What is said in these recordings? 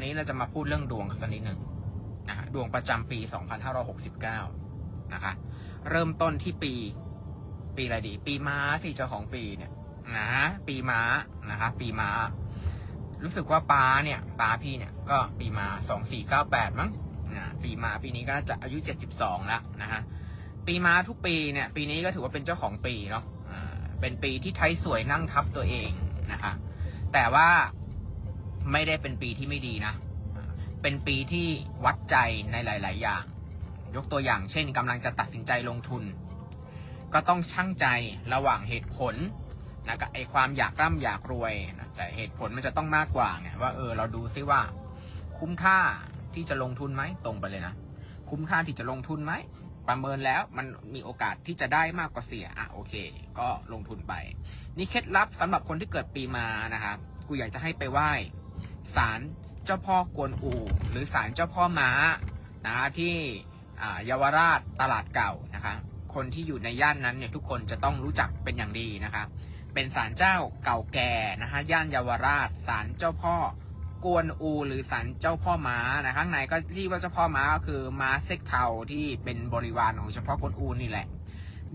วันนี้เราจะมาพูดเรื่องดวงกันสักนิดหนึ่งนะฮะดวงประจำปี 2569 นะคะ เริ่มต้นที่ปี ปีอะไรดี ปีม้าสิเจ้าของปีเนี่ยนะปีม้านะคะ ปีม้า รู้สึกว่าป้าเนี่ยป้าพี่เนี่ย ก็ปีมาสองสี่เก้าแปดมั้งนะปีม้าปีนี้ก็น่าจะอายุเจ็ดสิบสองแล้วนะฮะปีม้าทุกปีเนี่ย ปีนี้ก็ถือว่าเป็นเจ้าของปีเนาะเป็นปีที่ไทยสวยนั่งทับตัวเองนะคะแต่ว่า ไม่ได้เป็นปีที่ไม่ดีนะ เป็นปีที่วัดใจในหลาย ๆ อย่าง ยกตัวอย่างเช่นกำลังจะตัดสินใจลงทุน ก็ต้องชั่งใจระหว่างเหตุผลนะกับไอความอยากร่ำอยากรวยนะแต่เหตุผลมันจะต้องมากกว่าไงว่าเออเราดูซิว่า คุ้มค่าที่จะลงทุนไหมตรงไปเลยนะ คุ้มค่าที่จะลงทุนไหมประเมินแล้วมันมีโอกาสที่จะได้มากกว่าเสียอะโอเค ก็ลงทุนไป นี่เคล็ดลับสำหรับคนที่เกิดปีมานะครับกูอยากจะให้ไปไหว้ ศาลเจ้าพ่อกวนอูหรือศาลเจ้าพ่อม้านะที่เยาวราชตลาดเก่านะคะคนที่อยู่ในย่านนั้นเนี่ยทุกคนจะต้องรู้จักเป็นอย่างดีนะครับ เป็นศาลเจ้าเก่าแก่นะฮะย่านเยาวราชศาลเจ้าพ่อกวนอูหรือศาลเจ้าพ่อม้านะข้างในก็ที่ว่าเจ้าพ่อม้าก็คือม้าเซ็กเทาที่เป็นบริวารของเฉพาะกวนอูนี่แหละ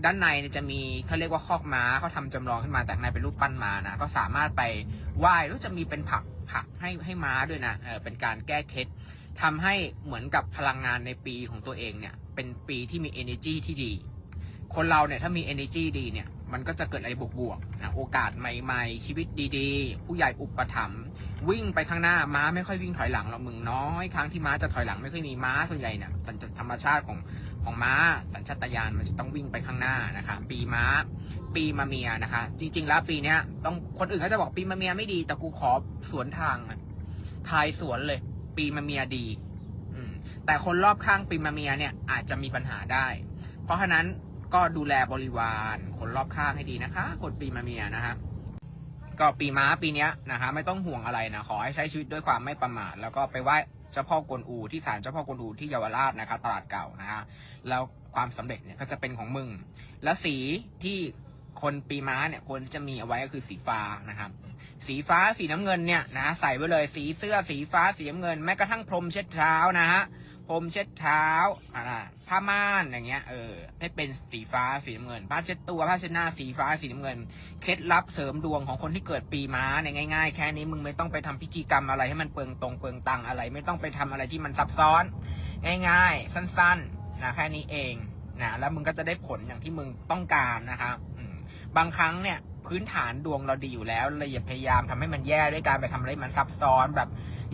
ด้านในจะมีเขาเรียกว่าคอกม้าเขาทำจำลองขึ้นมาแต่ในเป็นรูปปั้นม้านะก็สามารถไปไหว้แล้วจะมีเป็นผัก ผักให้ให้ม้าด้วยนะเออเป็นการแก้เคล็ดทำให้เหมือนกับพลังงานในปีของตัวเองเนี่ย เป็นปีที่มี energy ที่ดี คนเราเนี่ยถ้ามี energy ดีเนี่ย มันก็จะเกิดอะไรบวกๆนะโอกาสใหม่ๆ ชีวิตดีๆ ผู้ใหญ่อุปถัมภ์วิ่งไปข้างหน้าม้าไม่ค่อยวิ่งถอยหลังหรอกมึงน้อยครั้งที่ม้าจะถอยหลังไม่ค่อยมีม้าส่วนใหญ่เนี่ยสัญชาตธรรมชาติของของม้าสัญชาตญาณมันจะต้องวิ่งไปข้างหน้านะคะปีม้า ปีมะเมียนะคะ จริง ๆ แล้วปีเนี้ยต้องคนอื่นก็จะบอกปีมะเมียไม่ดีแต่กูขอสวนทางทายสวนเลย ปีมะเมียดีแต่คนรอบข้างปีมะเมียเนี่ยอาจจะมีปัญหาได้ เพราะฉะนั้น ก็ดูแลบริวารคนรอบข้างให้ดีนะคะคนปีมะเมียนะฮะก็ปีม้าปีนี้นะคะไม่ต้องห่วงอะไรนะขอให้ใช้ชีวิตด้วยความไม่ประมาทแล้วก็ไปไหว้เจ้าพ่อกวนอูที่ศาลเจ้าพ่อกวนอูที่เยาวราชนะคะตลาดเก่านะฮะแล้วความสำเร็จเนี่ยก็จะเป็นของมึง และสีที่คนปีม้าเนี่ยควรจะมีเอาไว้ก็คือสีฟ้านะครับ สีฟ้าสีน้ำเงินเนี่ยนะใส่ไว้เลยสีเสื้อสีฟ้าสีน้ำเงินแม้กระทั่งพรมเช็ดเท้านะฮะพรมเช็ดเท้าอ่าผ้าม่านอย่างเงี้ยเออให้เป็นสีฟ้าสีน้ำเงินผ้าเช็ดตัวผ้าเช็ดหน้าสีฟ้าสีน้ำเงิน เคล็ดลับเสริมดวงของคนที่เกิดปีม้าเนี่ยง่ายๆ แค่นี้มึงไม่ต้องไปทำพิธีกรรมอะไรให้มันเปลืองตรงเปลืองตังอะไร ไม่ต้องไปทำอะไรที่มันซับซ้อน ง่ายๆ สั้นๆนะแค่นี้เองนะแล้วมึงก็จะได้ผลอย่างที่มึงต้องการนะครับบางครั้งเนี่ย พื้นฐานดวงเราดีอยู่แล้วเราอย่าพยายามทำให้มันแย่ด้วยการไปทำอะไรมันซับซ้อนแบบ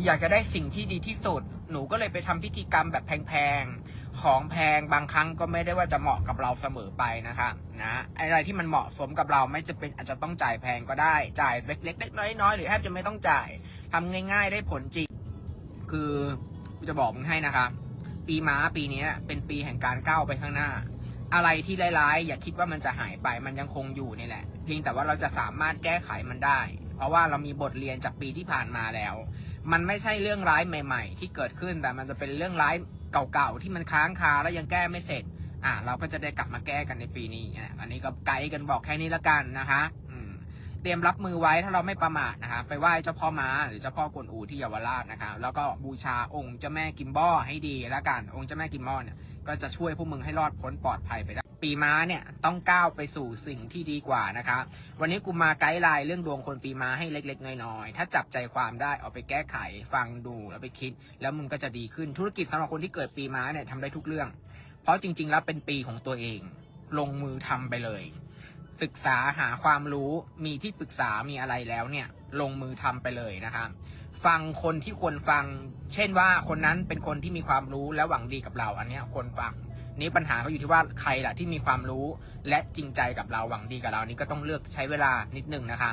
อยากจะได้สิ่งที่ดีที่สุด หนูก็เลยไปทำพิธีกรรมแบบแพงๆของแพงบางครั้งก็ไม่ได้ว่าจะเหมาะกับเราเสมอไปนะคะนะอะไรที่มันเหมาะสมกับเราไม่จะเป็นอาจจะต้องจ่ายแพงก็ได้ จ่ายเล็กๆเล็กๆน้อยๆหรือแทบจะไม่ต้องจ่ายทำง่าย ๆ ได้ผลจริงคือกูจะบอกมึงให้นะคะ ปีม้าปีนี้เป็นปีแห่งการก้าวไปข้างหน้า อะไรที่ร้ายๆ อย่าคิดว่ามันจะหายไปมันยังคงอยู่นี่แหละ เพียงแต่ว่าเราจะสามารถแก้ไขมันได้ เพราะว่าเรามีบทเรียนจากปีที่ผ่านมาแล้ว มันไม่ใช่เรื่องร้ายใหม่ ๆ ที่เกิดขึ้นแต่มันจะเป็นเรื่องร้ายเก่าๆที่มันค้างคาแล้วยังแก้ไม่เสร็จ อะเราก็จะได้กลับมาแก้กันในปีนี้อะอันนี้ก็ไกด์กันบอกแค่นี้ละกันนะคะเตรียมรับมือไว้ถ้าเราไม่ประมาทนะคะไปไหว้เจ้าพ่อม้าหรือเจ้าพ่อกวนอูที่เยาวราชนะคะแล้วก็บูชาองค์เจ้าแม่กิมบ้อให้ดีแล้วกัน องค์เจ้าแม่กิมบ้อเนี่ยก็จะช่วยพวกมึงให้รอดพ้นปลอดภัยไปได้ ปีม้าเนี่ยต้องก้าวไปสู่สิ่งที่ดีกว่านะคะวันนี้กูมาไกด์ไลน์เรื่องดวงคนปีม้าให้เล็ก ๆ น้อยๆ ถ้าจับใจความได้เอาไปแก้ไข ฟังดูแล้วไปคิด แล้วมึงก็จะดีขึ้นธุรกิจสำหรับคนที่เกิดปีม้าเนี่ยทำได้ทุกเรื่อง เพราะจริง ๆ แล้วเป็นปีของตัวเอง ลงมือทำไปเลย ศึกษาหาความรู้มีที่ปรึกษามีอะไรแล้วเนี่ยลงมือทำไปเลยนะครับฟังคนที่ควรฟัง เช่นว่าคนนั้นเป็นคนที่มีความรู้และหวังดีกับเรา อันเนี้ยควรฟัง นี่ปัญหาก็อยู่ที่ว่าใครล่ะที่มีความรู้และจริงใจกับเราหวังดีกับเรานี่ก็ต้องเลือกใช้เวลานิดนึงนะคะ